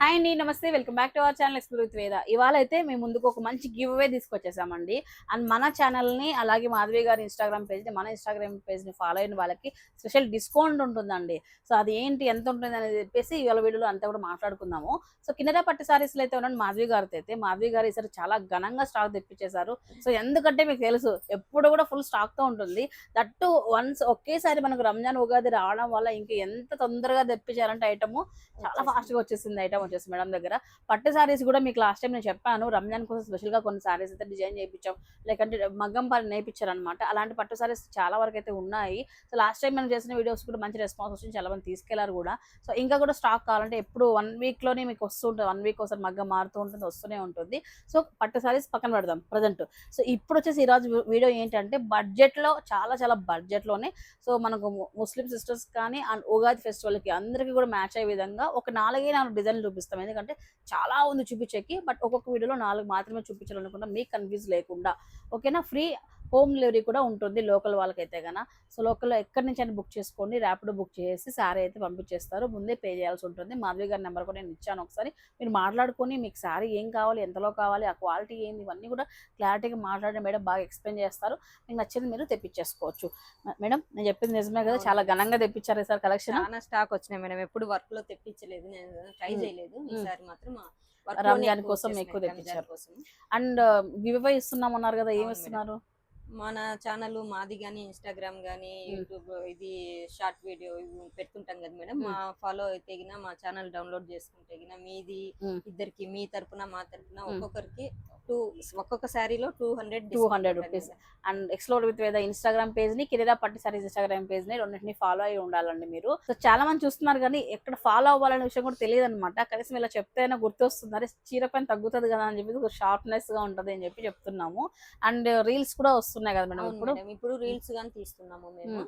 Hi అండి నమస్తే. Welcome back to our channel explore with Veda. ఇవాళ అయితే మేము ముందుకు ఒక మంచి గివ్ అవే తీసుకొచ్చేసామండి. అండ్ మన ఛానల్ని అలాగే మాధవి గారి ఇన్స్టాగ్రామ్ పేజ్ని మన ఇన్స్టాగ్రామ్ పేజ్ని ఫాలో అయిన వాళ్ళకి స్పెషల్ డిస్కౌంట్ ఉంటుందండి. సో అది ఏంటి ఎంత ఉంటుంది అనేది చెప్పేసి ఇవాళ వీడియోలో అంతా కూడా మాట్లాడుకుందాము. సో కిన్నెర పట్టు సారీస్లో అయితే ఉన్నాడు మాధవి గారితో అయితే. మాధవి గారు ఈసారి చాలా ఘనంగా స్టాక్ తెప్పించేశారు. సో ఎందుకంటే మీకు తెలుసు ఎప్పుడు కూడా ఫుల్ స్టాక్తో ఉంటుంది. దట్టు వన్స్ ఒకేసారి మనకు రంజాన్ ఉగాది రావడం వల్ల ఇంకా ఎంత తొందరగా తెప్పించారంటే ఐటమ్ చాలా ఫాస్ట్గా వచ్చేసింది ఐటమ్ వచ్చేసి మేడం దగ్గర. పట్టు సారీస్ కూడా మీకు లాస్ట్ టైం నేను చెప్పాను రంజాన్ కోసం స్పెషల్గా కొన్ని శారీస్ అయితే డిజైన్ చేయించాం. లేకంటే మగ్గం పని నేర్పించారనమాట అలాంటి పట్టు శారీస్ చాలా వరకు అయితే ఉన్నాయి. సో లాస్ట్ టైం మనం చేసిన వీడియోస్ కూడా మంచి రెస్పాన్స్ వచ్చింది. చాలా మంది తీసుకెళ్ళారు కూడా. సో ఇంకా కూడా స్టాక్ కావాలంటే ఎప్పుడు వన్ వీక్లోనే మీకు వస్తుంటుంది వన్ వీక్ ఒకసారి మగ్గం మారుతూ ఉంటుంది వస్తూనే ఉంటుంది. సో పట్టు శారీస్ పక్కన పెడదాం ప్రజెంట్ సో ఇప్పుడు వచ్చేసి ఈ రోజు వీడియో ఏంటంటే బడ్జెట్లో చాలా చాలా బడ్జెట్లోనే సో మనకు ముస్లిం సిస్టర్స్ కానీ అండ్ ఉగాది ఫెస్టివల్కి అందరికీ కూడా మ్యాచ్ అయ్యే విధంగా ఒక నాలుగే నాలుగు డిజైన్లు చూపిస్తాం. ఎందుకంటే చాలా ఉంది చూపించేకి బట్ ఒక్కొక్క వీడియోలో నాలుగు మాత్రమే చూపించాలనుకుంటాం మీకు కన్ఫ్యూజ్ లేకుండా. ఓకేనా? ఫ్రీ హోమ్ డెలివరీ కూడా ఉంటుంది లోకల్ వాళ్ళకైతే కన్నా సో లోకల్లో ఎక్కడి నుంచి అయినా బుక్ చేసుకోండి ర్యాపిడో బుక్ చేసి శారీ అయితే పంపించేస్తారు. ముందే పే చేయాల్సి ఉంటుంది. మాధవి గారి నెంబర్ కూడా నేను ఇచ్చాను ఒకసారి. మీరు మాట్లాడుకొని మీకు శారీ ఏం కావాలి ఎంతలో కావాలి ఆ క్వాలిటీ ఏంది ఇవన్నీ కూడా క్లారిటీగా మాట్లాడి మేడం బాగా ఎక్స్ప్లెయిన్ చేస్తారు. మీకు నచ్చింది మీరు తెప్పించేసుకోవచ్చు. మేడం నేను చెప్పింది నిజమే కదా చాలా ఘనంగా తెప్పించారు సార్ కలెక్షన్. చాలా స్టాక్ వచ్చినాయి మేడం. ఎప్పుడు వర్క్లో తెప్పించలేదు నేను ట్రై. చేయలేదు. ఈసారి మాత్రం రంజాన్ కోసం ఎక్కువ తెప్పించారు. అండ్ గివ్ అవే ఇస్తున్నాం అన్నారు కదా ఏం అవును ఇస్తున్నారు? మన ఛానల్ మాది గానీ ఇన్స్టాగ్రామ్ గానీ మ్మ్. యూట్యూబ్ ఇది షార్ట్ వీడియో పెడుతుంటాం కదా మేడం. మా ఫాలో అయితే మా ఛానల్ డౌన్లోడ్ చేసుకుంటే మీది. ఇద్దరికి మీ తరపున మా తరపున. ఒక్కొక్కరికి టూ ఒక్కొక్క శారీలో two hundred 200 rupees. And explore with Veda Instagram పేజ్ని కిరీరా పట్టి సారీస్ ఇన్స్టాగ్రామ్ పేజ్ని రెండింటిని ఫాలో అయి ఉండాలండి మీరు సో చాలా మంది చూస్తున్నారు కానీ ఎక్కడ ఫాలో అవ్వాలనే విషయం కూడా తెలియదు అనమాట కనీసం ఇలా చెప్తేనే గుర్తొస్తుంది అరే చీర పైన తగ్గుతుంది కదా అని చెప్పి షార్ప్నెస్గా ఉంటది అని చెప్పి చెప్తున్నాము అండ్ రీల్స్ కూడా వస్తున్నాయి కదా మేడం ఇప్పుడు? ఇప్పుడు రీల్స్ గానీ తీస్తున్నాము మేము.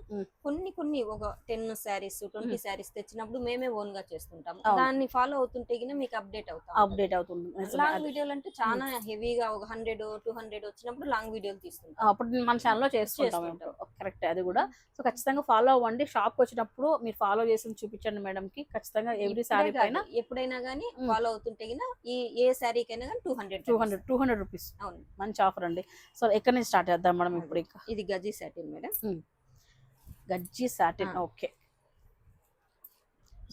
కొన్ని కొన్ని ఒక టెన్ శారీస్ ట్వంటీ శారీస్ తెచ్చినప్పుడు మేమే ఓన్గా చేస్తుంటాం. దాన్ని ఫాలో అవుతుంటే గిన మీకు అప్డేట్ అవుతాం అప్డేట్ అవుతుంది. లాంగ్ వీడియోలు అంటే చాలా హెవీగా ఒక హండ్రెడ్ టూ హండ్రెడ్ వచ్చినప్పుడు లాంగ్ వీడియోలు ఆ, తీస్తుంటాం. అప్పుడు మన ఛానల్లో చేస్తుంటాం. కరెక్ట్ అది కూడా. సో ఖచ్చితంగా ఫాలో అవ్వండి. షాప్ వచ్చినప్పుడు మీరు ఫాలో చేసి చూపించండి మేడం కి. ఖచ్చితంగా ఎవ్రీ కాదు, పైన ఎప్పుడైనా గానీ మ్మ్. ఫాలో అవుతుంటే గిన ఈ ఏ శారీకైనా కానీ two hundred two hundred two hundred rupees అవును. మంచి ఆఫర్ అండి. సో ఎక్కడి నుంచి స్టార్ట్ చేద్దాం మేడం ఇప్పుడు ఇంకా ఇది గజీ సాటిన్ మేడం. గజ్జి satin. Okay.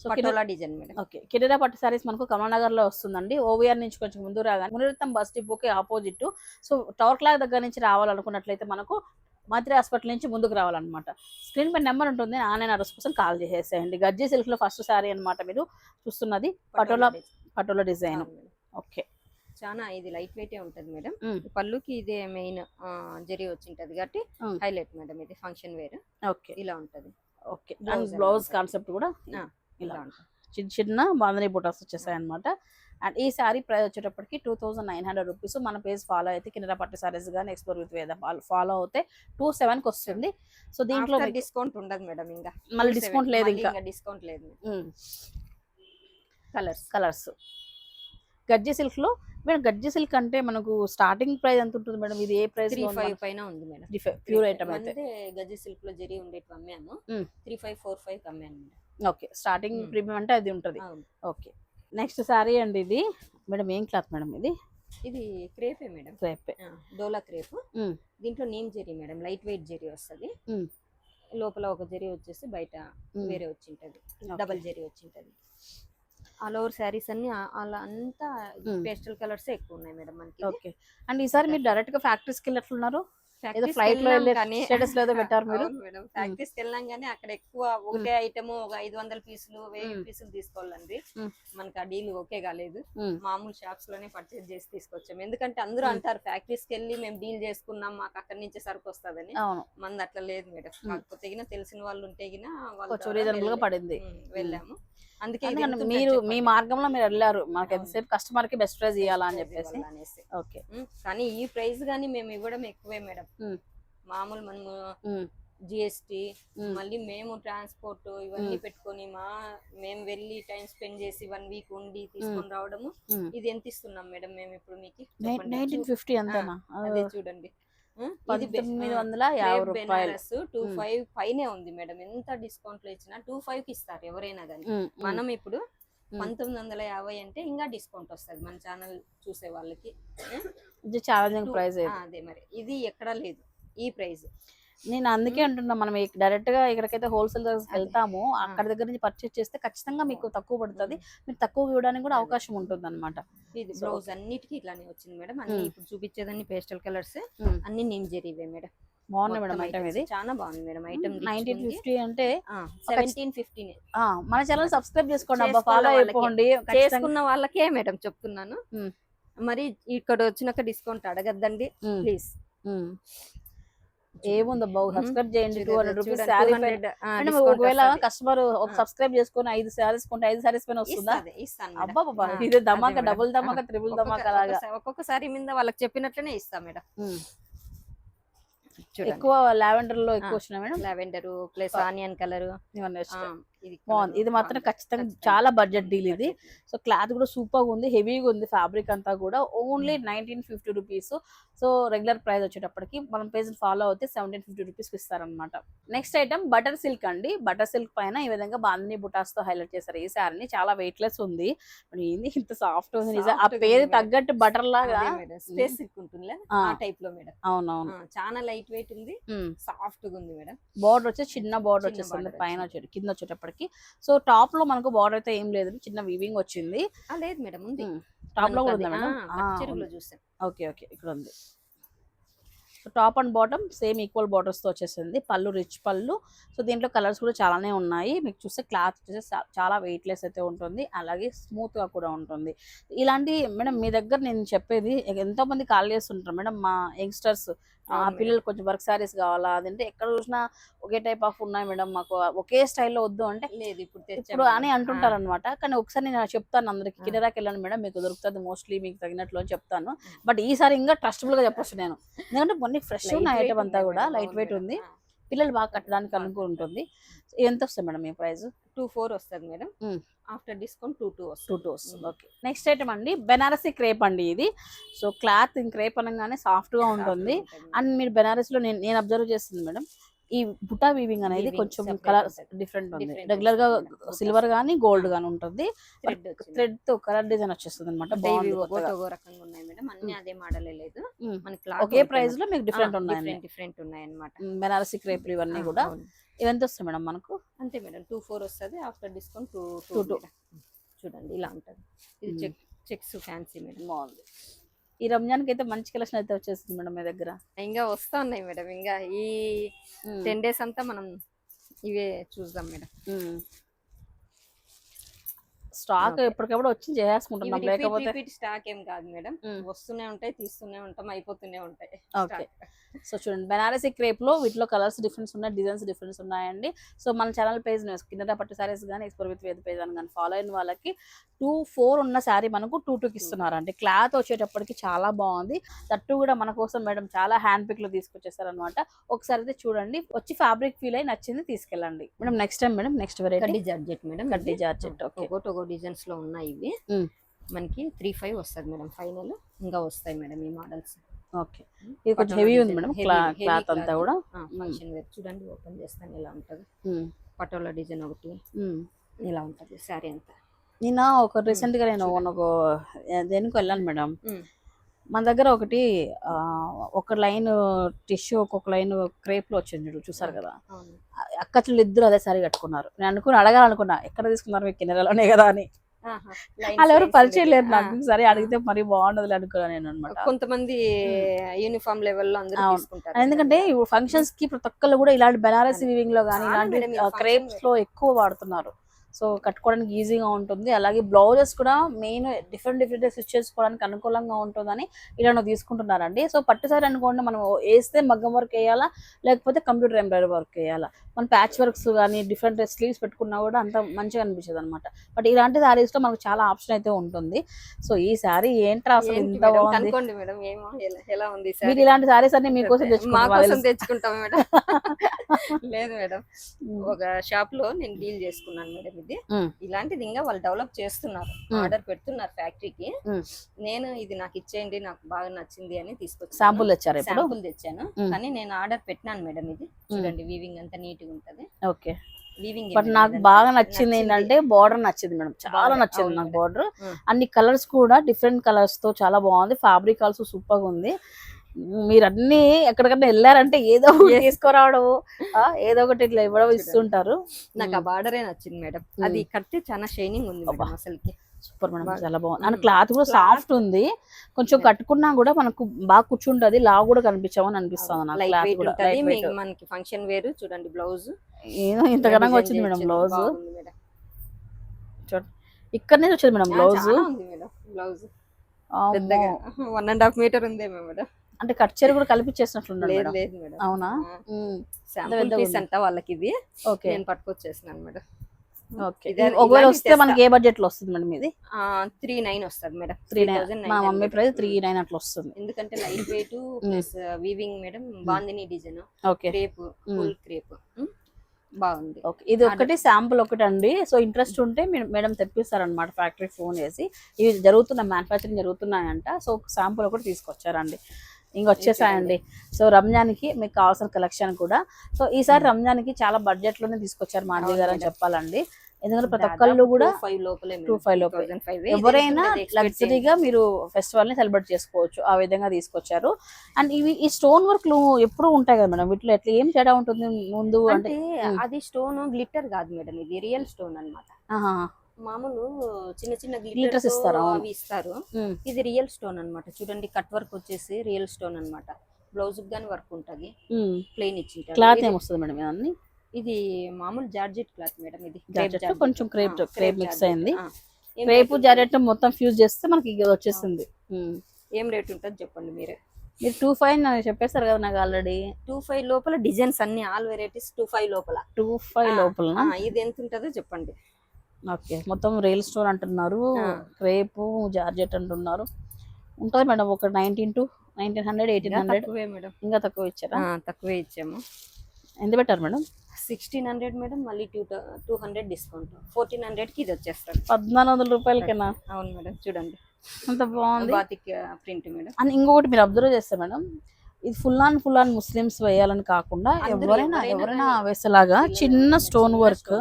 So design madam. Okay. కిరీరా పట్టు సారీస్ మనకు కమలనగర్లో వస్తుందండి ఓవిఆర్ నుంచి కొంచెం ముందు రాగానే. మునిరత్నం బస్ డిపోకి ఆపోజిట్ సో టవర్ క్లాక్ దగ్గర నుంచి రావాలనుకున్నట్లయితే మనకు మాత్రి హాస్పిటల్ నుంచి ముందుకు రావాలన్నమాట. స్క్రీన్ పై నెంబర్ ఉంటుంది. ఆన్లైన్ అడ్రస్ కోసం కాల్ చేసేసేయండి. గజ్జి సిల్క్లో ఫస్ట్ సారీ అన్నమాట మీరు చూస్తున్నది. పటోలా. పటోలా డిజైన్. ఓకే. చాలా ఇది లైట్ వెయిట్ ఉంటది మేడం. పళ్ళుకి ఇదే మెయిన్ జరి వచ్చింటది కాబట్టి. హైలైట్ మేడం ఇది ఫంక్షన్ వేర్. ఓకే. ఇలా ఉంటది. ఓకే. And blouse. కాన్సెప్ట్ కూడా ఇలా ఉంటది. చిన్న చిన్న బాంధనీ బుటాస్ వచ్చేసాయి అనమాట అండ్ ఈ శారీ ప్రైస్ వచ్చేటప్పటికి two thousand nine hundred rupees. మన పేజ్ ఫాలో అయితే కింద పట్టు సారీస్ కానీ ఎక్స్ప్లోర్ విత్ వేద ఫాలో అవుతే టూ సెవెన్కి వస్తుంది. సో దీంట్లో డిస్కౌంట్ ఉండదు మేడం ఇంకా. మళ్ళీ డిస్కౌంట్ లేదు ఇంకా. డిస్కౌంట్ లేదు. కలర్స్ కలర్స్ గజ్జి సిల్క్లో మేడం గజ్జి సిల్క్ అంటే మనకు స్టార్టింగ్ ప్రైస్ ఎంత ఉంటుంది మేడం? ఇది ఏ ప్రైస్ త్రీ ఫైవ్ పైన ఉంది మేడం. ప్యూర్ ఐటమ్ అయితే. అంటే గజి సిల్క్లో జరి ఉండేటి అమ్మాము. మ్మ్. త్రీ ఫైవ్ ఫోర్ ఫైవ్ అమ్మాను మేడం. Okay starting. ప్రీమియం అంటే అది ఉంటుంది. ఓకే నెక్స్ట్ శారీ అండి ఇది. మేడం ఏం క్లాత్ మేడం ఇది? ఇది క్రేపే మేడం. రేపే ఆ, డోలా క్రేప్. దీంట్లో name zari madam light weight zari వస్తది. లోపల ఒక జెరీ వచ్చేసి బయట. వేరే వచ్చింటది. Okay. డబల్ జెరీ వచ్చింటది. ఆల్ ఓవర్ శారీస్ అన్ని అలా అంతా. పేస్టల్ కలర్స్ ఎక్కువ ఉన్నాయి మేడం మనకి. ఓకే. అండ్ ఈసారి మీరు డైరెక్ట్గా ఫ్యాక్టరీస్కి Factories ఫ్లైట్లో స్టేటస్లో పెట్టారు మీరు? అవును మేడం. ఫ్యాక్టరీస్ వెళ్ళాం కానీ అక్కడ ఎక్కువ ఒకటే ఐటమ్ ఒక ఐదు వందల పీసులు వెయ్యి. పీసులు తీసుకోవాలండి. మనకి ఆ డీల్ ఓకే కాలేదు మ్మ్. మామూలు షాప్స్లోనే పర్చేజ్ చేసి తీసుకొచ్చాం. ఎందుకంటే అందరూ. అంటారు ఫ్యాక్టరీస్కి వెళ్ళి మేము డీల్ చేసుకున్నాం మాకు అక్కడి నుంచే సరుకు వస్తుందని. మంది అట్లా లేదు మేడం. కాకపోతే తెలిసిన వాళ్ళు ఉంటే వాళ్ళ పడింది. వెళ్ళాము. అందుకే మీరు మీ. మార్గంలో మీరు వెళ్ళారు మనకి అవును. ఎంతసేపు కస్టమర్కి బెస్ట్ ప్రైస్ ఇవ్వాలా అని Price చెప్పేసి. ఓకే. కానీ ఈ ప్రైస్ గానీ మేము ఇవ్వడం ఎక్కువే మేడం మ్మ్. మామూలు మనము. జిఎస్టి. మళ్ళీ మేము ట్రాన్స్పోర్ట్ ఇవన్నీ. పెట్టుకొని మా మేము వెళ్ళి టైం స్పెండ్ చేసి వన్ వీక్ ఉండి తీసుకొని రావడము. ఇది ఎంత ఇస్తున్నాం మేడం మేము ఇప్పుడు మీకు చూడండి పంతొమ్మిది వందల యాభై రూపాయలు. టూ. ఫైవ్ పైనే ఉంది మేడం. ఎంత డిస్కౌంట్లో ఇచ్చినా టూ ఫైవ్కి ఇస్తారు ఎవరైనా కానీ. మనం ఇప్పుడు పంతొమ్మిది వందల యాభై అంటే ఇంకా డిస్కౌంట్ వస్తుంది మన ఛానల్ చూసే వాళ్ళకి. ఇది ఛాలెంజింగ్ ప్రైస్ అదే మరి. ఇది ఎక్కడా లేదు. ఈ ప్రైస్ నేను అందుకే అంటున్నా మనం డైరెక్ట్గా ఎక్కడికైతే హోల్సేల్ వెళ్తామో అక్కడ దగ్గర నుంచి పర్చేస్ చేస్తే ఖచ్చితంగా మీకు తక్కువ పడుతుంది. మీరు తక్కువ ఇవ్వడానికి కూడా అవకాశం ఉంటుంది అనమాట ఇది బ్లౌజ్ అన్నిటికీ ఇట్లానే వచ్చింది మేడం. అన్ని. ఇప్పుడు చూపించేదాన్ని పేస్టల్ కలర్స్ అన్ని నిమ్ జరీవే మేడం. బాగున్నాయి మేడం ఐటమ్ ఇది. చాలా బాగుంది మేడం ఐటమ్ నైన్టీన్ ఫిఫ్టీ అంటే సెవెంటీన్ ఫిఫ్టీన్ మన ఛానల్ సబ్స్క్రైబ్ చేసుకోండి. అబ్బా ఫాలో వాళ్ళకి. అయిపోండి. చేసుకున్న వాళ్ళకే మేడం చెప్తున్నాను. మరి ఇక్కడ వచ్చినాక డిస్కౌంట్ అడగద్దండి ప్లీజ్. ఏముందబ్బా సబ్స్క్రైబ్ చేయండి టూ హండ్రెడ్ రూపీస్ శారీ 200, ఆ, అంటే ఒకవేళ. కస్టమర్ ఒక. సబ్స్క్రైబ్ చేసుకుని ఐదు శారీస్ కొంటే ఐదు శారీస్ పైన వస్తుందా. అబ్బా బాబా ఇది ధమాకా. డబుల్ ధమాకా త్రిబుల్ ధమాకా లాగా. ఒక్కొక్క- ఒక్కొక్కసారి మీద వాళ్ళకి చెప్పినట్లనే ఇస్తాం మేడం. ఎక్కువ లావెండర్లో ఎక్కువ వచ్చినాయి మేడం? లావెండర్ ప్లస్ ఆనియన్ కలర్ బాగుంది. ఇది మాత్రం ఖచ్చితంగా చాలా బడ్జెట్ డీల్ ఇది. సో క్లాత్ కూడా సూపర్గా ఉంది. హెవీగా ఉంది ఫ్యాబ్రిక్ అంతా కూడా. Only nineteen fifty rupees so regular price వచ్చేటప్పటికి మనం పేజ్ ఫాలో అవుతే సెవెంటీన్ ఫిఫ్టీ రూపీస్ ఇస్తారనమాట నెక్స్ట్ ఐటమ్ బటర్ సిల్క్ అండి. బటర్ సిల్క్ పైన ఈ విధంగా బాందిని బుటాస్తో హైలైట్ చేశారు. ఈ శారీని చాలా వెయిట్ లెస్ ఉంది ఏంది ఇంత సాఫ్ట్ ఉంది నిజం. ఆ పేరు. తగ్గట్టు బటర్ లాగా స్పేస్ సిల్క్ ఉంటుంది ఆ. టైప్లో మేడం. అవునవును. చాలా లైట్ వెయిట్ ఉంది సాఫ్ట్గా ఉంది మేడం. బార్డర్ వచ్చి చిన్న బార్డర్ వచ్చేస్తుంది. పైన వచ్చింది. కింద వచ్చేటప్పటికి సో టాప్లో మనకు బార్డర్ అయితే ఏం లేదు. చిన్న వీవింగ్ వచ్చింది. లేదు మేడం ఉంది. టాప్లో కూడా ఉందా మనకు మేడం? అది, ఆ, పట్టు చెరుగులో చూసాం ఓకే ఓకే ఇక్కడ ఉంది. So top and bottom same equal బార్డర్స్తో వచ్చేసింది. పళ్ళు రిచ్ పళ్ళు. సో దీంట్లో కలర్స్ కూడా చాలానే ఉన్నాయి. మీకు చూస్తే క్లాత్ వచ్చేసి చాలా వెయిట్ లెస్ అయితే ఉంటుంది. అలాగే స్మూత్గా కూడా ఉంటుంది. ఇలాంటి మేడం మీ దగ్గర నేను చెప్పేది ఎంతో మంది కాల్ చేస్తుంటారు. మేడం మా యంగ్స్టర్స్ పిల్లలు కొంచెం వర్క్ సారీస్ కావాలా అదంటే ఎక్కడ చూసినా ఒకే టైప్ ఆఫ్ ఉన్నాయి మేడం మాకు. ఒకే స్టైల్లో వద్దు అంటే లేదు ఇప్పుడు తెచ్చాం ఇప్పుడు అని. అంటుంటారు అనమాట కానీ ఒకసారి నేను చెప్తాను అందరికి. కిరాకి వెళ్ళండి మేడం మీకు దొరుకుతుంది మోస్ట్లీ మీకు తగినట్లు అని చెప్తాను. బట్ ఈసారి ఇంకా ట్రస్టబుల్గా చెప్పొచ్చు నేను. ఎందుకంటే కొన్ని ఫ్రెష్ ఉన్న ఐటమ్ అంతా కూడా లైట్ వెయిట్. ఉంది. పిల్లలు బాగా కట్టడానికి అనుకూల ఉంటుంది. ఎంత వస్తుంది మేడం ఈ ప్రైస్ టూ ఫోర్ వస్తుంది madam. After discount two two two వస్తుంది. టూ వస్తుంది. ఓకే. నెక్స్ట్ ఐటమ్ అండి బెనారసీ క్రేప్ అండి ఇది. సో క్లాత్ క్రేప్ అనగానే సాఫ్ట్గా ఉంటుంది. అండ్ మీరు బెనారస్లో నేను నేను అబ్జర్వ్ చేస్తుంది మేడం ఈ బుటా వీవింగ్ అనేది కొంచెం కలర్. డిఫరెంట్ ఉంది. రెగ్యులర్గా. సిల్వర్ గానీ గోల్డ్ గానీ ఉంటుంది. థ్రెడ్తో కలర్ డిజైన్ వచ్చేస్తుంది అనమాట రకంగా ఉన్నాయి మేడం. అన్ని అదే మోడల్ లేదు. మ్మ్. మన క్లాత్ ఒకే ప్రైస్లో మీకు డిఫరెంట్ ఉన్నాయి డిఫరెంట్ ఉన్నాయి అన్నమాట బెనారసీ క్రేప్లు ఇవన్నీ కూడా. ఇవెంత వస్తాయి మేడం మనకు? అంతే మేడం టూ ఫోర్ వస్తుంది after discount two two two. చూడండి ఇలా ఉంటుంది. ఇది. Check checks fancy madam. బాగుంది. ఈ రంజాన్కి అయితే మంచి కలెక్షన్ అయితే వచ్చేసింది మేడం మీ దగ్గర? ఇంకా వస్తా ఉన్నాయి మేడం ఇంకా ఈ టెన్ డేస్ అంతా మనం ఇవే చూద్దాం మేడం. స్టాక్. ఎప్పటికప్పుడు వచ్చి చేసేసుకుంటున్నాం. రిపీట్ లేకపోతే స్టాక్ ఏం కాదు మేడం. వస్తూనే ఉంటాయి తీస్తూనే ఉంటాం అయిపోతూనే ఉంటాయి stock. సో చూడండి బెనారసీ క్రేప్లో వీటిలో కలర్స్ డిఫరెన్స్ ఉన్నాయి డిజైన్స్ డిఫరెన్స్ ఉన్నాయండి. సో మన ఛానల్ పేజ్ కింద పట్టు సారీస్ కానీ ఎక్స్పోర్ విత్ వేద పేజ్ అని కానీ ఫాలో అయిన వాళ్ళకి టూ ఫోర్ ఉన్న శారీ మనకు టూ టూకి ఇస్తున్నారండి. క్లాత్ వచ్చేటప్పటికి చాలా బాగుంది. తట్టు కూడా మన కోసం మేడం చాలా హ్యాండ్ పిక్లో తీసుకొచ్చేసారనమాట ఒకసారి అయితే చూడండి వచ్చి ఫ్యాబ్రిక్ ఫీల్ అయి నచ్చింది తీసుకెళ్ళండి. Madam next time madam next variety georgette madam కడ్డీ జార్జెట్ ఓకే. ఒకటి ఒక డిజైన్స్లో ఉన్నాయి ఇవి. మనకి త్రీ ఫైవ్ వస్తుంది మేడం. ఫైనల్ ఇంకా వస్తాయి మేడం ఈ మోడల్స్ ఓకే. ఇది కొంచెం హెవీ ఉంది మేడం క్లాత్ అంతా కూడా. ఫంక్షన్ వేర్ చూడండి ఓపెన్ చేస్తాను ఇలా ఉంటది. పటోలా డిజైన్ ఒకటి. ఇలా ఉంటది శారీ అంతా. నిన్న ఒక రీసెంట్గా నేను ఒక దేనికి వెళ్ళాను మేడం. మన దగ్గర ఒకటి ఆ, ఒక లైన్ టిష్యూ ఒక్కొక్క లైన్ క్రేప్లో వచ్చింది చూడు చూసారు కదా? అవును. అక్క చెల్లు ఇద్దరు అదే సారీ కట్టుకున్నారు. నేను అనుకుని అడగాలనుకున్నా ఎక్కడ తీసుకున్నారు మీకు కిన్నెరలోనే కదా అని. వాళ్ళు ఎవరు పరిచయం. లేదు నాకు. సరే అడిగితే మరి బాగుండదు అనుకున్నాను నేను అనమాట కొంతమంది యూనిఫామ్ లెవెల్లో అందరూ. తీసుకుంటారు. ఎందుకంటే ఫంక్షన్స్కి ప్రతి ఒక్కళ్ళు కూడా ఇలాంటి బెనారసీ వీవింగ్లో కానీ ఇలాంటి క్రేప్స్లో ఎక్కువ వాడుతున్నారు. సో కట్టుకోవడానికి ఈజీగా ఉంటుంది. అలాగే బ్లౌజెస్ కూడా మెయిన్ డిఫరెంట్ డిఫరెంట్ స్టిచ్ చేసుకోవడానికి అనుకూలంగా ఉంటుందని ఇలా తీసుకుంటున్నారండి. సో పట్టు సారీ అనుకోండి మనం వేస్తే మగ్గం వర్క్ వేయాలా? లేకపోతే కంప్యూటర్ ఎంబ్రాయిడరీ వర్క్ వేయాలా? మన ప్యాచ్ వర్క్స్ కానీ డిఫరెంట్ స్లీవ్స్ పెట్టుకున్నా కూడా అంత మంచిగా అనిపించదు అనమాట బట్ ఇలాంటి సారీస్లో మనకు చాలా ఆప్షన్ అయితే ఉంటుంది. సో ఈ సారీ ఏంట్రా అసలు ఇంత? బాగుంది? కనుక్కోండి మేడం ఏమో ఎలా- ఎలా ఉంది మీరు శారీ ఇలాంటి సారీస్ అన్ని మీకోసం కోసం తెచ్చుకుంటాం మేడం. లేదు మేడం ఒక షాప్లో నేను డీల్ చేసుకున్నాను మేడం మ్మ్. ఇలాంటిది ఇంకా వాళ్ళు డెవలప్ చేస్తున్నారు. ఆర్డర్ పెడుతున్నారు ఫ్యాక్టరీకి. నేను ఇది నాకు ఇచ్చేయండి నాకు బాగా నచ్చింది అని తీసుకొచ్చాను. శాంపుల్ తెచ్చారు శాంపుల్ తెచ్చాను. కానీ నేను ఆర్డర్ పెట్టినాను మేడం ఇది. చూడండి వీవింగ్ అంతా నీట్గా ఉంటది. ఓకే. వీవింగ్ బట్ నాకు బాగా నచ్చింది ఏంటంటే బార్డర్ నచ్చింది మేడం. చాలా నచ్చింది నాకు. బార్డర్. అన్ని కలర్స్ కూడా డిఫరెంట్ కలర్స్తో చాలా బాగుంది. ఫ్యాబ్రిక్ ఆల్సో సూపర్గా ఉంది. మీరు అన్ని ఎక్కడికన్నా వెళ్ళారంటే ఏదో ఒకటి. తీసుకురావడం ఆ, ఏదో ఒకటి ఇట్లా ఇవ్వడం. ఇస్తుంటారు. నాకు ఆ బార్డరే నచ్చింది మేడం. అది కడితే చాలా షైనింగ్ ఉంది. అసలుకి. సూపర్ మేడం చాలా బాగుంది. అండ్. క్లాత్ కూడా సాఫ్ట్ ఉంది. కొంచెం కట్టుకున్నా కూడా మనకు బాగా కూర్చుంటది. లావు కూడా కనిపించామని అనిపిస్తుంది మనకి ఫంక్షన్ వేరు చూడండి బ్లౌజ్ ఏదో ఇంత ఘనంగా వచ్చింది మేడం బ్లౌజ్ ఇక్కడ నుంచి వచ్చింది madam blouse blouse one and half metre ఉందేమో మేడం. అంటే కట్ చీర కూడా కలిపిచ్చేసినట్లున్నాడు లేదు మేడం. లేదు మేడం. అవునా? Sample piece. అంట వాళ్ళకి ఇది ఓకే. నేను పట్టుకొచ్చేసినాను మేడం. ఓకే. ఇదే- ఒకవేళ వస్తే మనకి ఏ బడ్జెట్లో వస్తుంది మేడం ఇది? త్రీ నైన్ వస్తుంది మేడం. త్రీ నైన్ మా మమ్మీ ప్రైస్ త్రీ నైన్ అట్లా వస్తుంది. ఎందుకంటే light weight plus weaving madam bandhani design. Okay. Crepe full crepe. బాగుంది. ఓకే. ఇది ఒకటి శాంపుల్ ఒకటి అండి. సో ఇంట్రెస్ట్ ఉంటే మేడం తెప్పిస్తారనమాట ఫ్యాక్టరీ ఫోన్ చేసి ఇవి జరుగుతున్న మ్యానుఫ్యాక్చరింగ్ జరుగుతున్నాయంట. సో శాంపుల్ ఒకటి తీసుకొచ్చారండి. ఇంక వచ్చేసాయండి. సో రంజాన్కి మీకు కావాల్సిన కలెక్షన్ కూడా. సో ఈసారి రంజాన్కి చాలా బడ్జెట్లోనే తీసుకొచ్చారు మాధవి గారు అని చెప్పాలండి. ఎందుకంటే ప్రతి ఒక్కళ్ళు కూడా ఫైవ్ లోపలే టూ ఫైవ్ లోపల. ఎవరైనా లగ్జరీగా మీరు ఫెస్టివల్ని సెలబ్రేట్ చేసుకోవచ్చు. ఆ విధంగా తీసుకొచ్చారు. అండ్ ఇవి ఈ స్టోన్ వర్క్ ఎప్పుడు ఉంటాయి కదా మేడం? వీటిలో ఎట్లా ఏం తేడా ఉంటుంది ముందు? అంటే అది స్టోన్ గ్లిట్టర్ కాదు మేడం. ఇది రియల్ స్టోన్ అన్నమాట. ఆహా, మామూలు చిన్న చిన్న glitters ఇస్తారు. అవి ఇస్తారు. ఇది రియల్ స్టోన్ అన్నమాట. చూడండి కట్ వర్క్ వచ్చేసి రియల్ స్టోన్ అన్నమాట. బ్లౌజ్ గాని వర్క్ ఉంటది. ప్లెయిన్ ఇచ్చింటారు. క్లాత్ ఏమొస్తుంది మేడం ఇవన్నీ? ఇది మామూలు జార్జెట్ క్లాత్ మేడం ఇది. జార్జెట్. కొంచెం క్రేప్ క్రేప్ మిక్స్ అయింది. క్రేప్ జార్జెట్ మొత్తం ఫ్యూజ్ చేస్తే మనకి ఇది వచ్చేసింది. ఏం రేట్ ఉంటుంది చెప్పండి మీరే. మీరు టూ ఫైవ్ చెప్పేస్తారు కదా నాకు ఆల్రెడీ టూ ఫైవ్ లోపల డిజైన్స్ అన్ని ఆల్ వెరైటీస్ టూ ఫైవ్ లోపల. టూ ఫైవ్ లోపల ఇది ఎంత ఉంటుందో చెప్పండి. ఓకే. మొత్తం రియల్ స్టోర్ అంటున్నారు. క్రేప్ జార్జెట్ అంటున్నారు. ఉంటుంది మేడం ఒక nineteen to nineteen hundred eighteen hundred. Madam. ఇంకా తక్కువ ఇచ్చారా? తక్కువే ఇచ్చాము. ఎంత పెట్టారు మేడం? సిక్స్టీన్ హండ్రెడ్ మేడం మళ్ళీ two two hundred discount. Fourteen హండ్రెడ్కి ఇది వచ్చేస్తుంది. పద్నాలుగు వందల రూపాయలకేనా? అవును మేడం చూడండి. అంత బాగుంది. Batik print madam. అండ్ ఇంకొకటి మీరు అబ్జర్వ్ చేస్తే మేడం ఇది full on full on Muslims వేయాలని కాకుండా ఎవరైనా ఎవరైనా వేసేలాగా చిన్న స్టోన్ వర్క్.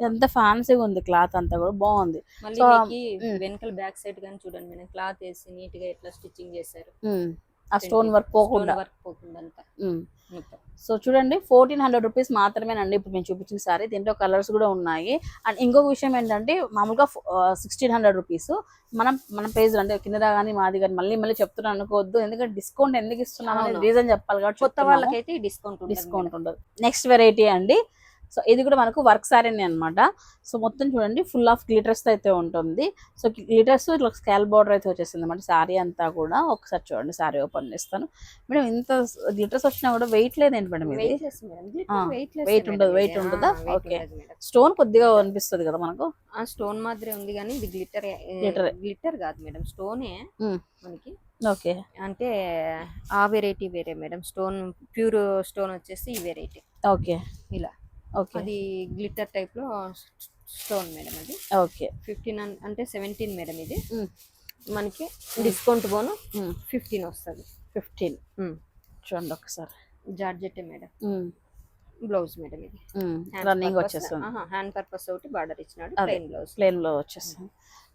ఎంత ఫ్యాన్సీగా ఉంది క్లాత్ అంతా కూడా. బాగుంది. So, hmm. వెనకాల బ్యాక్ సైడ్ కానీ చూడండి మేడం క్లాత్ వేసి నీట్గా ఎట్లా స్టిచ్చింగ్ చేశారు. ఆ స్టోన్ వర్క్ పోకుండా. వర్క్ పోకుండా సో చూడండి ఫోర్టీన్ హండ్రెడ్ రూపీస్ మాత్రమేనండి. ఇప్పుడు మేము చూపించిన సారీ దీంట్లో కలర్స్ కూడా ఉన్నాయి. అండ్ ఇంకొక విషయం ఏంటంటే మామూలుగా సిక్స్టీన్ హండ్రెడ్ రూపీస్ మనం మన పేజ్ అంటే కింద కానీ మాది కానీ మళ్ళీ మళ్ళీ చెప్తున్నాను అనుకోవద్దు. ఎందుకంటే డిస్కౌంట్ ఎందుకు ఇస్తున్నాము అవును. రీజన్ చెప్పాలి కాబట్టి కొత్త. వాళ్ళకైతే డిస్కౌంట్ డిస్కౌంట్ ఉండదు. నెక్స్ట్ వెరైటీ అండి. సో ఇది కూడా మనకు వర్క్ సారీనే అన్నమాట. సో మొత్తం చూడండి ఫుల్ ఆఫ్ గ్లిటర్స్ అయితే ఉంటుంది. సో గ్లిటర్స్ ఇట్లా స్కాల్ బార్డర్ అయితే వచ్చేసింది అనమాట సారీ అంతా కూడా. ఒకసారి చూడండి సారీ ఓపెన్ చేస్తాను. మేడం ఇంత గ్లిటర్స్ వచ్చినా కూడా వెయిట్ లేదేంటి మేడం weight ఉండదు, weight ఉండదా? Okay. స్టోన్ కొద్దిగా అనిపిస్తుంది కదా మనకు? ఆ స్టోన్ మాదిరి ఉంది కానీ ఇది గ్లిటర్. గ్లిటర్ కాదు మేడం. స్టోనే. మనకి. ఓకే. అంటే ఆ వెరైటీ వేరే మేడం. స్టోన్ ప్యూర్ స్టోన్ వచ్చేసి ఈ వెరైటీ ఓకే. ఇలా. ఓకే అది గ్లిటర్ టైప్లో స్టోన్ మేడం అది. ఓకే. ఫిఫ్టీన్ అంటే సెవెంటీన్ మేడం ఇది. మనకి డిస్కౌంట్ పోను మ్. ఫిఫ్టీన్ వస్తుంది. ఫిఫ్టీన్. చూడండి ఒకసారి. Georgette madam. బ్లౌజ్ మేడం ఇది. రన్నింగ్ వచ్చేస్తుంది. హ్యాండ్ పర్పస్ ఒకటి బార్డర్ ఇచ్చినాడు. ప్లెయిన్ బ్లౌజ్ ప్లేన్లో వచ్చేస్తుంది.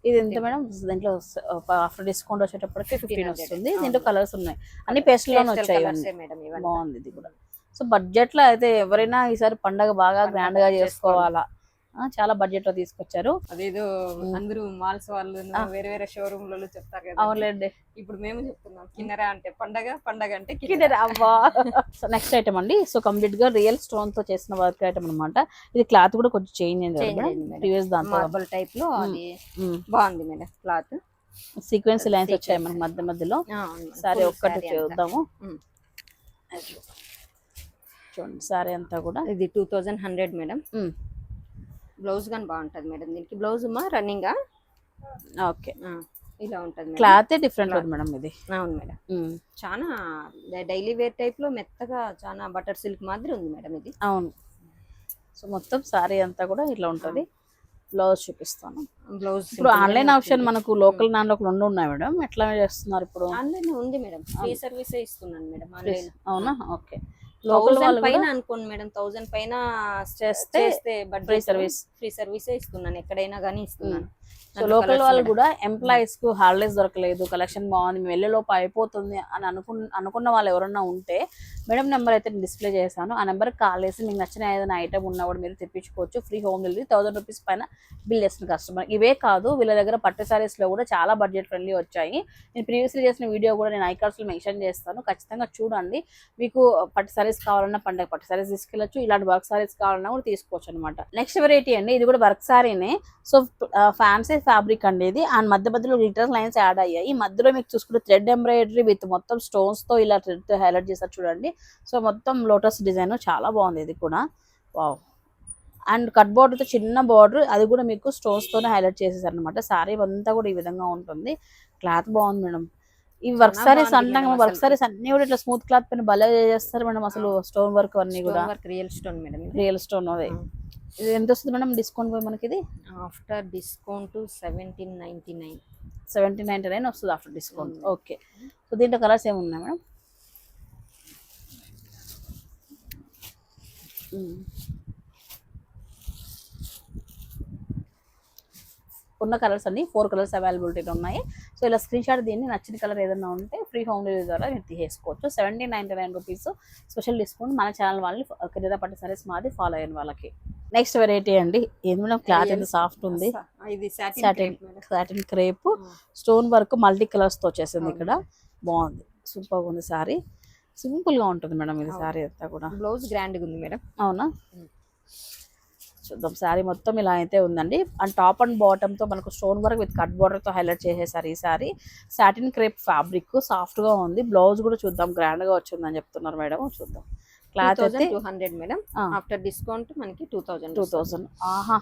ఇది ఎంత మేడం? దీంట్లో ఆఫ్టర్ డిస్కౌంట్ వచ్చేటప్పటికి ఫిఫ్టీన్ 1500. వస్తుంది. దీంట్లో కలర్స్ ఉన్నాయి. అన్ని పేస్ట్లోనే వచ్చాయి మేడం ఇవన్నీ బాగుంది ఇది కూడా. సో బడ్జెట్లో అయితే ఎవరైనా ఈసారి పండగ బాగా పండగ గ్రాండ్గా చేసుకోవాలి. చాలా బడ్జెట్లో తీసుకొచ్చారు. అదేదో. అందరూ మాల్స్ వాళ్ళు. వేరే వేరే షోరూమ్లలో చెప్తారు కదా. అవునులేండి. ఇప్పుడు మేము చెప్తున్నాం కిన్నెరా అంటే పండగ పండగ అంటే కిన్నెర. అవ్వా సో నెక్స్ట్ ఐటమ్ అండి. సో కంప్లీట్గా రియల్ స్టోన్తో చేసిన వర్క్ ఐటమ్ అన్నమాట. ఇది క్లాత్ కూడా కొంచెం చేంజ్ అయింది. ప్రీవియస్ దాంతో మార్బల్ టైప్లో అది బాగుంది మేడం క్లాత్. సీక్వెన్స్ లైన్స్ వచ్చాయి మనకి మధ్య మధ్యలో. సారీ ఒక్కటి చూద్దాము. చూడండి సారీ అంతా కూడా. ఇది two thousand hundred madam. Blouse గాని బాగుంటది మేడం దీనికి. బ్లౌజ్ మా రన్నింగ్? ఓకే. ఇలా ఉంటది. క్లాత్ డిఫరెంట్ ఉంది మేడం ఇది? అవును మేడం. చాలా డైలీ వేర్ టైప్లో మెత్తగా చాలా బటర్ సిల్క్ మాదిరి ఉంది మేడం ఇది. అవును. సో మొత్తం సారీ అంతా కూడా ఇట్లా ఉంటది. బ్లౌజ్ చూపిస్తాను. బ్లౌజ్ ఇప్పుడు ఆన్లైన్ ఆప్షన్ మనకు లోకల్ నాన్ లోకల్ రెండు ఉన్నాయి మేడం. ఎట్లా చేస్తున్నారు ఇప్పుడు? ఆన్లైన్ ఉంది మేడం. ఫ్రీ సర్వీసే ఇస్తున్నాను మేడం ఆన్లైన్ అవునా? ఓకే. థౌసండ్ పైన కూడా అనుకోండి మేడం థౌసండ్ పైన చేస్తే చేస్తే free service. ఫ్రీ సర్వీసే ఇస్తున్నాను ఎక్కడైనా కానీ ఇస్తున్నాను సో లోకల్ వాళ్ళు. కూడా ఎంప్లాయీస్కు హాలిడేస్ దొరకలేదు కలెక్షన్ బాగుంది మేము వెళ్ళే లోపు అయిపోతుంది అని అనుకు అనుకున్న వాళ్ళు ఎవరన్నా ఉంటే మేడం నెంబర్ అయితే డిస్ప్లే చేశాను. ఆ నెంబర్ కాల్ చేసి మీకు నచ్చిన ఏదైనా ఐటమ్ ఉన్నా కూడా మీరు తెప్పించుకోవచ్చు. Free home delivery thousand rupees పైన బిల్ చేసిన కస్టమర్ ఇవే కాదు వీళ్ళ దగ్గర పట్టు sarees లో కూడా చాలా బడ్జెట్ ఫ్రెండ్లీ వచ్చాయి. నేను ప్రీవియస్లీ చేసిన వీడియో కూడా నేను ఐకార్డ్స్లో మెన్షన్ చేస్తాను. ఖచ్చితంగా చూడండి. మీకు పట్టు సారీస్ కావాలన్నా పండగ పట్టు సారీస్ తీసుకెళ్ళచ్చు. ఇలాంటి వర్క్ సారీస్ కావాలన్నా కూడా తీసుకోవచ్చు అనమాట నెక్స్ట్ వెరైటీ అండి. ఇది కూడా వర్క్ సారీనే సో ఫ్యాన్సీ ఫ్యాబ్రిక్ అండి ఇది అండ్ మధ్య మధ్యలో glitter లైన్స్ యాడ్ అయ్యాయి. మధ్యలో మీకు చూసుకుంటే థ్రెడ్ ఎంబ్రాయిడరీ విత్ మొత్తం స్టోన్స్తో ఇలా థ్రెడ్ హైలైట్ చేస్తారు చూడండి. సో మొత్తం లోటస్ డిజైన్ చాలా బాగుంది ఇది కూడా. వావ్ అండ్ కట్తో చిన్న బార్డర్ అది కూడా మీకు స్టోన్స్ తోనే హైలైట్ చేసేసారు అనమాట సారీ అంతా కూడా ఈ విధంగా ఉంటుంది. క్లాత్ బాగుంది మేడం. ఈ వర్క్ సారీస్ అంటాం వర్క్. సారీస్ అన్ని కూడా ఇట్లా స్మూత్ క్లాత్ పైన భలే చేస్తారు మేడం అసలు స్టోన్ వర్క్ అన్ని కూడా. Real stone madam real stone అదే. ఇది ఎంత వస్తుంది మేడం డిస్కౌంట్ పోయి మనకి ఇది after discount seventeen ninety nine. Seventy ninety nine వస్తుంది after discount. Mm. Okay. So దీంట్లో కలర్స్ ఏమున్నాయి మేడం? Mm. ఉన్న కలర్స్ అన్ని ఫోర్ కలర్స్ అవైలబిలిటీ ఉన్నాయి. సో ఇలా స్క్రీన్ షాట్ దీన్ని నచ్చిన కలర్ ఏదైనా ఉంటే ఫ్రీ హోమ్ డెలివరీ ద్వారా మీరు తీసేసుకోవచ్చు. Seventeen ninety nine rupees special discount మన ఛానల్ వాళ్ళని కింద పట్టు సారీస్ మాది ఫాలో అయిన వాళ్ళకి. నెక్స్ట్ వెరైటీ అండి. ఏది మేడం? క్లాత్ ఎంత సాఫ్ట్ ఉంది. Satin satin crepe stone work multi కలర్స్తో వచ్చేసింది ఇక్కడ. బాగుంది. సూపర్ ఉంది సారీ సింపుల్గా ఉంటుంది మేడం ఇది. సారీ అంతా కూడా. బ్లౌజ్ గ్రాండ్ ఉంది మేడం. అవునా? Mm. చూద్దాం. సారీ మొత్తం ఇలా అయితే ఉందండి. అండ్ టాప్ అండ్ బాటమ్తో మనకు స్టోన్ వర్క్ విత్ కట్ బార్డర్తో హైలైట్ చేసేసారు ఈ సారీ సాటిన్ క్రేప్ ఫ్యాబ్రిక్ సాఫ్ట్గా ఉంది. బ్లౌజ్ కూడా చూద్దాం. గ్రాండ్గా వచ్చిందని చెప్తున్నారు మేడం. చూద్దాం. క్లాత్ అయితే two hundred madam. After discount మనకి టూ థౌసండ్ టూ థౌసండ్ ఆహా.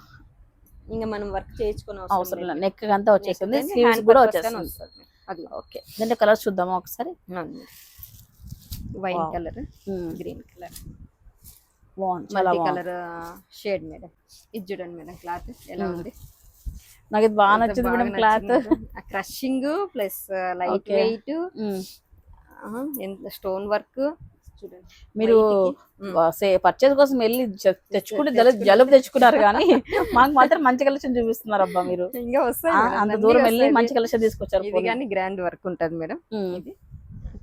ఇంకా మనం వర్క్ చేయించుకుని అవసరం లేదు. నెక్ అంతా Neck స్లీవ్స్ కూడా వస్తుంది. అది ఓకే. దీంట్లో కలర్స్ చూద్దామా ఒకసారి? Wine Wow. Colour. Green colour బాగుంది మల్టీ కలర్ షేడ్ మేడం. ఇది చూడండి మేడం క్లాత్ ఎలా Mm. ఉంది? నాకు ఇది బాగా నచ్చింది madam cloth. Crushing plus light. Weight ఎంత స్టోన్ వర్క్ మీరు. పర్చేస్ కోసం వెళ్ళి తెచ్చుకుంటే జలుబు జలుబు తెచ్చుకున్నారు కానీ మాకు మాత్రం మంచి కలెక్షన్ చూపిస్తున్నారు అబ్బా మీరు ఇంకా వస్తాయి అంత దూరం వెళ్ళి. మంచి కలెక్షన్ తీసుకొచ్చారు కానీ గ్రాండ్ వర్క్ ఉంటది మేడం. ఇది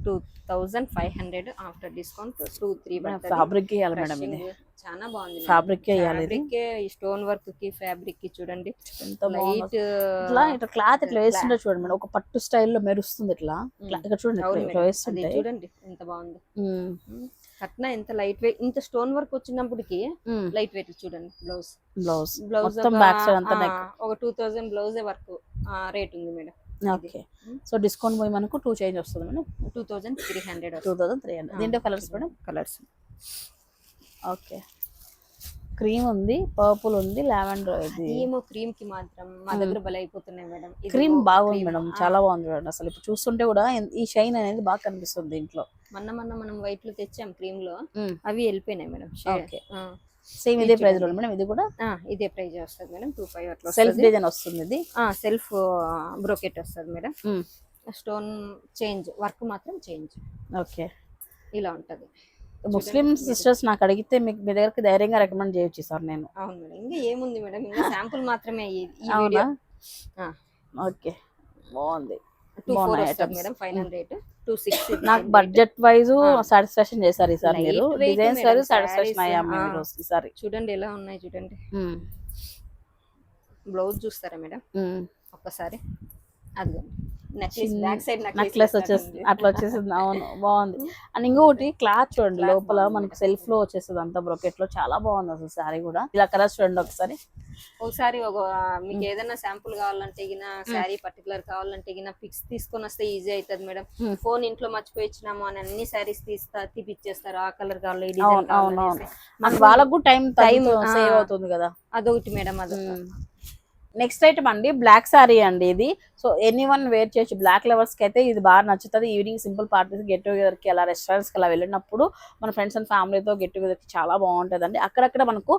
two thousand five hundred after discount two three fabric madam ఇది. చాలా బాగుంది ఫ్యాబ్రిక్ ఫ్యాబ్రిక్ ఈ స్టోన్ వర్క్కి ఫ్యాబ్రిక్కి చూడండి. లైట్ ఇట్లా ఇట్లా క్లాత్ ఇట్లా వేస్తుంటే చూడండి మేడం. ఒక పట్టు స్టైల్లో మెరుస్తుంది ఇట్లా. ఇక్కడ చూడండి ఇట్లా- వేస్తుంటే. చూడండి ఎంత బాగుంది. కట్న ఎంత లైట్ వెయిట్ ఇంత స్టోన్ వర్క్ వచ్చినప్పటికి. లైట్ వెయిట్ చూడండి బ్లౌజ్ బ్లౌజ్ బ్లౌజ్ ఒక two thousand blouse work rate ఉంది మేడం. ఓకే. సో డిస్కౌంట్ పోయి మనకు టూ చేంజ్ వస్తుంది madam. Two thousand three hundred two thousand three hundred. దీంట్లో colours madam? Colours. Okay. Cream ఉంది purple ఉంది lavender ఏమో క్రీమ్కి మాత్రం మా దగ్గర బల అయిపోతున్నాయి మేడం. క్రీమ్ బాగుంది. మేడం చాలా బాగుంది చూడండి అసలు ఇప్పుడు చూస్తుంటే కూడా ఈ షైన్ అనేది బాగా కనిపిస్తుంది దీంట్లో. మొన్న మొన్న మనం వైట్లో తెచ్చాం క్రీమ్లో. అవి వెళ్ళిపోయినాయి మేడం. Okay. సేమ్ ఇదే ప్రైస్లో మేడం ఇది కూడా ఇదే ప్రైజ్ వస్తుంది మేడం టూ ఫైవ్ అట్లా సెల్ఫ్ డిజైన్ వస్తుంది ఇది. సెల్ఫ్ బ్రోకెట్ వస్తుంది మేడం. స్టోన్ చేంజ్ వర్క్ మాత్రం చేంజ్ ఓకే ఇలా ఉంటది. ముస్లిం సిస్టర్స్ నాకు అడిగితే మీకు మీ దగ్గరికి ధైర్యంగా రికమెండ్ చేయొచ్చు సార్ నేను. అవును మేడం ఇంకా ఏముంది మేడం ఇంకా శాంపుల్ మాత్రమే అవునా? ఓకే బాగుంది. టూ ఫోర్ వస్తుంది. మేడం సిక్స్ నాకు బడ్జెట్ వైజ్. సాటిస్ఫాక్షన్ చేశారు ఈసారి మీరు డిజైన్స్ వైజ్ సాటిస్ఫాక్షన్ అయ్యాము ఆ. మీరు ఈసారి చూడండి ఎలా ఉన్నాయి చూడండి. బ్లౌజ్ చూస్తారా మేడం మ్మ్. ఒక్కసారి నెక్లెస్ వచ్చేసింది అట్లా వచ్చేసింది. అవును బాగుంది. అండ్ ఇంకొకటి క్లాత్ చూడండి లోపల మనకి. సెల్ఫ్లో వచ్చేస్తుంది అంతా బ్రొకెట్లో. చాలా బాగుంది అసలు సారీ కూడా. ఇలా కలర్స్ చూడండి ఒకసారి. ఒకసారి ఒక మీకు ఏదైనా శాంపుల్ కావాలంటే గిన శారీ పర్టికులర్ కావాలంటే గిన పిక్స్ తీసుకొని వస్తే ఈజీ అవుతుంది మేడం. Hmm. ఫోన్ ఇంట్లో మర్చిపోయి ఇచ్చినాము అని అన్ని శారీస్ తీస్తా తీపిచ్చేస్తారు. ఆ కలర్ కావాలి ఈ అవును డిజైన్ కావాలి వాళ్ళకు టైం టైం సేవ్. అవుతుంది కదా. అదొకటి మేడం అది నెక్స్ట్ ఐటమ్ అండి బ్లాక్ సారీ అండి ఇది. సో ఎనీ వన్ వేర్ చేయొచ్చు. బ్లాక్ లవర్స్కి అయితే ఇది బాగా నచ్చుతుంది. ఈవినింగ్ సింపుల్ పార్టీస్ గెట్ టుగెదర్కి అలా రెస్టారెంట్స్కి అలా వెళ్ళినప్పుడు మన ఫ్రెండ్స్ అండ్ ఫ్యామిలీతో గెట్ టుగెదర్కి చాలా బాగుంటుంది అండి అక్కడక్కడ మనకు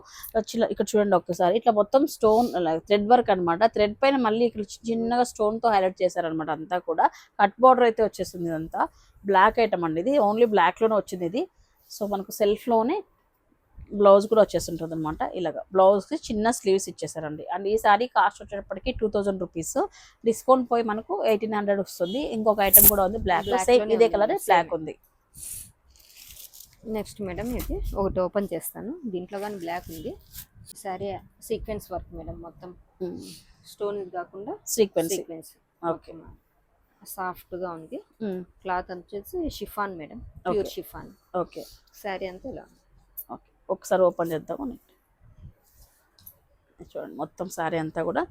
ఇక్కడ చూడండి ఒక్కసారి. ఇట్లా మొత్తం స్టోన్ థ్రెడ్ వర్క్ అన్నమాట. థ్రెడ్ పైన మళ్ళీ ఇక్కడ చిన్నగా స్టోన్తో హైలైట్ చేశారనమాట అంతా కూడా. కట్ బార్డర్ అయితే వచ్చేసింది ఇదంతా. బ్లాక్ ఐటమ్ అండి ఇది. ఓన్లీ బ్లాక్లోనే వచ్చింది ఇది. సో మనకు సెల్ఫ్లోనే బ్లౌజ్ కూడా వచ్చేస్తుంటుంది అనమాట ఇలాగ బ్లౌజ్కి చిన్న స్లీవ్స్ ఇచ్చేసారండి. అండ్ ఈ సారీ కాస్ట్ వచ్చేటప్పటికి టూ థౌజండ్ రూపీస్. డిస్కౌంట్ పోయి మనకు ఎయిటీన్ హండ్రెడ్ వస్తుంది. ఇంకొక ఐటమ్ కూడా ఉంది. బ్లాక్ సేమ్ ఇదే కలర్. బ్లాక్ ఉంది. నెక్స్ట్ మేడం ఇది ఒకటి ఓపెన్ చేస్తాను. దీంట్లో కానీ బ్లాక్ ఉంది. సారీ సీక్వెన్స్ వర్క్ మేడం మొత్తం. స్టోన్ కాకుండా సీక్వెన్స్. సీక్వెన్స్. ఓకే. సాఫ్ట్గా ఉంది. క్లాత్ వచ్చేసి chiffon madam. Pure. Chiffon. Okay. Sari అంతా ఇలా ఒకసారి ఓపెన్ చేద్దాము చూడండి మొత్తం శారీ అంతా కూడా.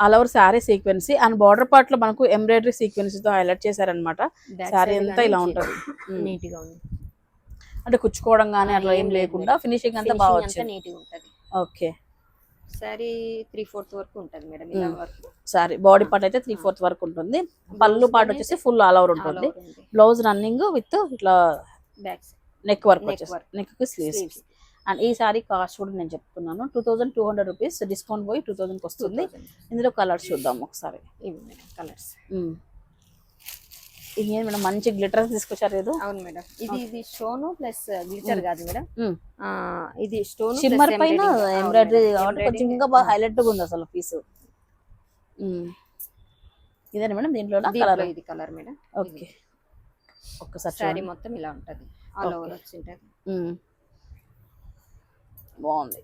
ఆల్ ఓవర్ శారీ సీక్వెన్సీ అండ్ బార్డర్ పార్ట్లో మనకు ఎంబ్రాయిడరీ సీక్వెన్స్తో హైలైట్ చేశారనమాట శారీ అంతా ఇలా ఉంటుంది. నీట్ గా ఉంది. అంటే కుచ్చుకోవడం కానీ అట్లా ఏం లేదు లేకుండా. ఫినిషింగ్ అంతా బాగా వచ్చింది. నీట్గా ఉంటది. ఓకే సారీ త్రీ ఫోర్త్ వరకు ఉంటది మేడం ఇలా. వర్క్. సారీ బాడీ పార్ట్ అయితే త్రీ ఫోర్త్ వరకు ఉంటుంది. పళ్ళు పార్ట్ వచ్చేసి ఫుల్ ఆల్ ఓవర్ ఉంటుంది. బ్లౌజ్ రన్నింగ్ విత్ ఇట్లా బ్యాక్ నెక్ వర్క్ వచ్చేసి. నెక్కి స్లీవ్స్ అండ్ ఈ సారీ కాస్ట్ కూడా నేను చెప్తున్నాను. Two thousand two hundred rupees discount పోయి టూ థౌసండ్కి వస్తుంది. ఇందులో కలర్స్ చూద్దాం ఒకసారి. ఇవి కలర్స్ మ్మ్. ఇది మేడం మంచి గ్లిటర్స్ తీసుకొచ్చారు ఏదో? అవును మేడం. ఇది ఇది స్టోన్ ప్లస్ గ్లిచర్ కాదు మేడం. ఆ, ఇది స్టోన్ షిమ్మర్ పైన ఎంబ్రాయిడరీ కాబట్టి కొంచెం ఇంకా బాగా హైలైట్గా ఉంది అసలు పీస్ ఇదేనా మేడం దీంట్లో కలర్ ఇది కలర్ మేడం. ఓకే ఒక్కసారి సారీ. మొత్తం ఇలా ఉంటది. All over hmm. బాగుంది.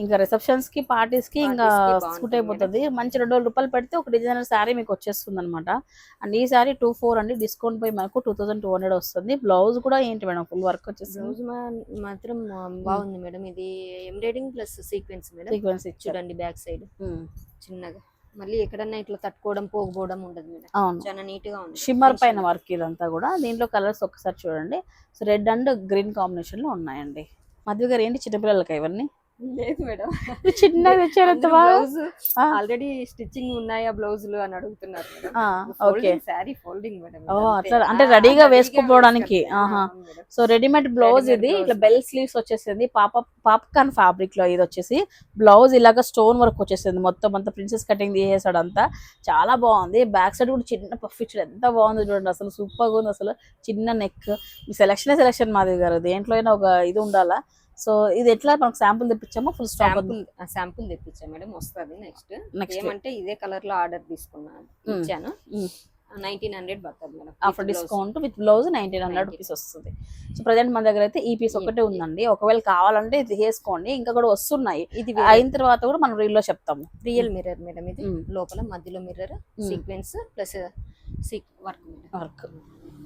ఇంకా రిసెప్షన్స్కి పార్టీస్కి ఇంకా సూట్ అయిపోతుంది. మంచి రెండు వేల రూపాయలు పెడితే ఒక డిజైనర్ శారీ మీకు వచ్చేస్తుంది అనమాట అండ్ ఈ శారీ టూ ఫోర్ అండి. డిస్కౌంట్ పోయి మనకు టూ థౌసండ్ టూ హండ్రెడ్ వస్తుంది. బ్లౌజ్ కూడా ఏంటి మేడం? ఫుల్ వర్క్ వచ్చేస్తుంది బ్లౌజ్ మాత్రం బాగుంది మేడం. ఇది embroidering plus sequence madam. Sequence చూడండి బ్యాక్ సైడ్. చిన్నగా. మళ్ళీ ఎక్కడన్నా ఇట్లా తట్టుకోవడం పోకపోవడం ఉండదు అవును. చాలా నీట్గా ఉంది. షిమ్మర్. పైన వర్క్ ఇదంతా కూడా. దీంట్లో కలర్స్ ఒకసారి చూడండి. సో రెడ్ అండ్ గ్రీన్ కాంబినేషన్లో ఉన్నాయండి. మధ్య గారు ఏంటి చిన్నపిల్లలకి ఇవన్నీ? లేదు మేడం. చిన్నగా తెచ్చారు ఆ. ఆల్రెడీ స్టిచ్చింగ్ ఉన్నాయా బ్లౌజులు అని అడుగుతున్నారు ఆ, ఓకే. Sorry folding madam. అట్లా అంటే ఆ, రెడీగా వేసుకోపోవడానికి. సో రెడీమేడ్ బ్లౌజ్ ఇది. ఇట్లా బెల్ స్లీవ్స్ వచ్చేసింది. పాప పాప్కార్న్ ఫ్యాబ్రిక్లో ఇది వచ్చేసి బ్లౌజ్ ఇలాగ స్టోన్ వర్క్ వచ్చేసింది. మొత్తం అంతా ప్రిన్సెస్ కటింగ్ తీసేసాడు అంతా. చాలా బాగుంది. బ్యాక్ సైడ్ కూడా చిన్న పఫ్ ఇచ్చాడు ఎంత బాగుంది చూడండి. అసలు సూపర్గా ఉంది. అసలు చిన్న నెక్ సెలక్షన్ సెలక్షన్ మాది గారు. దేంట్లో అయినా ఒక ఇది ఉండాలా? సో ఇది ఎట్లా మనకు శాంపుల్ తెప్పించామో ఫుల్ శాంపుల్ శాంపుల్ తెప్పించా మేడం వస్తుంది నెక్స్ట్ నెక్స్ట్ ఏమంటే ఇదే కలర్లో ఆర్డర్ తీసుకున్నాను Mm. ఇచ్చాను. నైన్టీన్ హండ్రెడ్ పడుతుంది madam. After discount with blouse nineteen hundred 19. Rupees వస్తుంది. సో ప్రజెంట్ మన దగ్గర అయితే ఈ పీస్ ఒకటే ఉందండి. ఒకవేళ కావాలంటే ఇది వేసుకోండి. ఇంకా కూడా వస్తున్నాయి. ఇది అయిన తర్వాత కూడా మనం రీల్లో చెప్తాము. రియల్ మిర్రర్ మేడం ఇది. Mm. లోపల మధ్యలో మిర్రర్ సీక్వెన్స్ ప్లస్ సీక్ వర్క్ వర్క్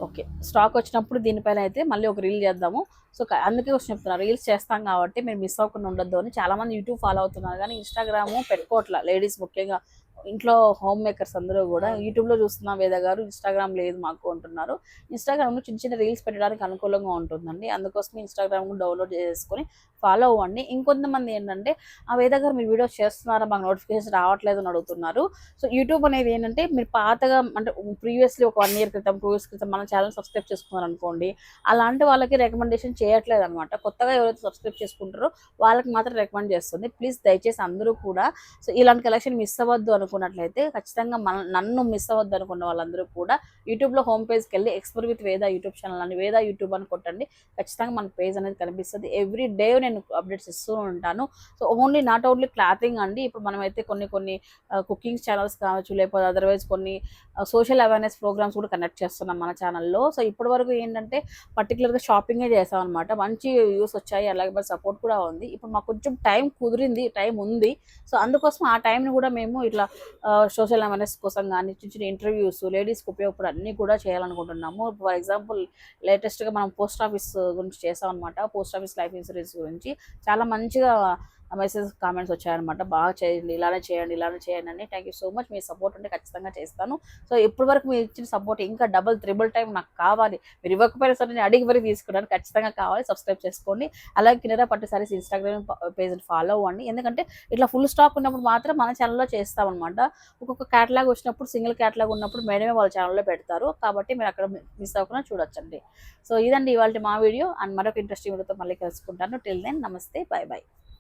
ఓకే. స్టాక్ వచ్చినప్పుడు దీనిపైన అయితే మళ్ళీ ఒక రీల్ చేద్దాము. సో అందుకే వచ్చి చెప్తున్నా రీల్స్ చేస్తాం కాబట్టి మీరు మిస్ అవ్వకుండా ఉండొద్దు అని చాలా మంది యూట్యూబ్ ఫాలో అవుతున్నారు. కానీ ఇన్స్టాగ్రామ్ పెట్టుకోవట్లా లేడీస్ ముఖ్యంగా ఇంట్లో హోమ్ మేకర్స్ అందరూ కూడా యూట్యూబ్లో చూస్తున్నాం వేద గారు ఇన్స్టాగ్రామ్ లేదు మాకు అంటున్నారు. ఇన్స్టాగ్రామ్లో చిన్న చిన్న రీల్స్ పెట్టడానికి అనుకూలంగా ఉంటుందండి. అందుకోసం ఇన్స్టాగ్రామ్ డౌన్లోడ్ చేసుకొని ఫాలో అవ్వండి. ఇంకొంతమంది ఏంటంటే ఆ వేద మీరు వీడియోస్ చేస్తున్నారా? మాకు నోటిఫికేషన్ రావట్లేదు అని అడుగుతున్నారు. సో యూట్యూబ్ అనేది ఏంటంటే మీరు పాతగా అంటే ప్రీవియస్లీ ఒక వన్ ఇయర్ క్రితం టూ ఇయర్స్ క్రితం మన ఛానల్ సబ్స్క్రైబ్ చేసుకున్నారు అనుకోండి అలాంటి వాళ్ళకి రికమెండేషన్ చేయట్లేదు అనమాట కొత్తగా ఎవరైతే సబ్స్క్రైబ్ చేసుకుంటారో వాళ్ళకి మాత్రం రికమెండ్ చేస్తుంది. ప్లీజ్ దయచేసి అందరూ కూడా సో ఇలాంటి కలెక్షన్ మిస్ అవ్వద్దు అనుకున్నట్లయితే ఖచ్చితంగా మన నన్ను మిస్ అవ్వద్దు అనుకున్న వాళ్ళందరూ కూడా యూట్యూబ్లో హోమ్ పేజ్కి వెళ్ళి ఎక్స్పర్ విత్ వేద యూట్యూబ్ ఛానల్ అని వేద యూట్యూబ్ అని కొట్టండి. ఖచ్చితంగా మన పేజ్ అనేది కనిపిస్తుంది. ఎవ్రీ డే నేను అప్డేట్స్ ఇస్తూ ఉంటాను. So only not only clothing అండి. ఇప్పుడు మనమైతే కొన్ని కొన్ని uh, కుకింగ్ ఛానల్స్ కావచ్చు లేకపోతే అదర్వైజ్ కొన్ని సోషల్ అవేర్నెస్ ప్రోగ్రామ్స్ కూడా కండక్ట్ చేస్తున్నాం మన ఛానల్లో సో ఇప్పటి వరకు ఏంటంటే పర్టికులర్గా షాపింగే చేసాం అనమాట మంచి వ్యూస్ వచ్చాయి. అలాగే మరి సపోర్ట్ కూడా ఉంది. ఇప్పుడు మాకు కొంచెం టైం కుదిరింది టైం ఉంది. సో అందుకోసం ఆ టైంని కూడా మేము ఇట్లా uh, సోషల్ అవేర్నెస్ కోసం కానీ చిన్న చిన్న ఇంటర్వ్యూస్ లేడీస్కి ఉపయోగపడే అన్నీ కూడా చేయాలనుకుంటున్నాము. ఫర్ ఎగ్జాంపుల్ లేటెస్ట్గా మనం పోస్ట్ ఆఫీస్ గురించి చేసాం అనమాట పోస్ట్ ఆఫీస్ లైఫ్ ఇన్సూరెన్స్ గురించి. చాలా మంచిగా మెసేజ్ కామెంట్స్ వచ్చాయన్నమాట. బాగా చేయండి ఇలానే చేయండి ఇలానే చేయండి అని. థ్యాంక్ యూ సో మచ్ మీ సపోర్ట్ ఉంటే ఖచ్చితంగా చేస్తాను. సో ఇప్పటి వరకు మీరు ఇచ్చిన సపోర్ట్ ఇంకా డబల్ త్రిబుల్ టైం నాకు కావాలి. మీరు ఇవ్వకపోయినా సరే నేను అడిగి వరకు తీసుకున్నాను. ఖచ్చితంగా కావాలి. సబ్స్క్రైబ్ చేసుకోండి. అలాగే కినరా పట్టు సారీస్ ఇన్స్టాగ్రామ్ పేజ్ ఫాలో అవ్వండి. ఎందుకంటే ఇట్లా ఫుల్ స్టాక్ ఉన్నప్పుడు మాత్రం మన ఛానల్లో చేస్తామన్నమాట. ఒక్కొక్క క్యాటలాగ్ వచ్చినప్పుడు సింగిల్ క్యాటలాగ్ ఉన్నప్పుడు మేడమే వాళ్ళ ఛానల్లో పెడతారు. కాబట్టి మీరు అక్కడ మిస్ అవ్వకుండా చూడొచ్చండి. సో ఇదండి ఇవాళ మా వీడియో అండ్ మరొక ఇంట్రెస్టింగ్ వీడియోతో మళ్ళీ కలుసుకుంటాను. టిల్ దెన్ నమస్తే. Bye bye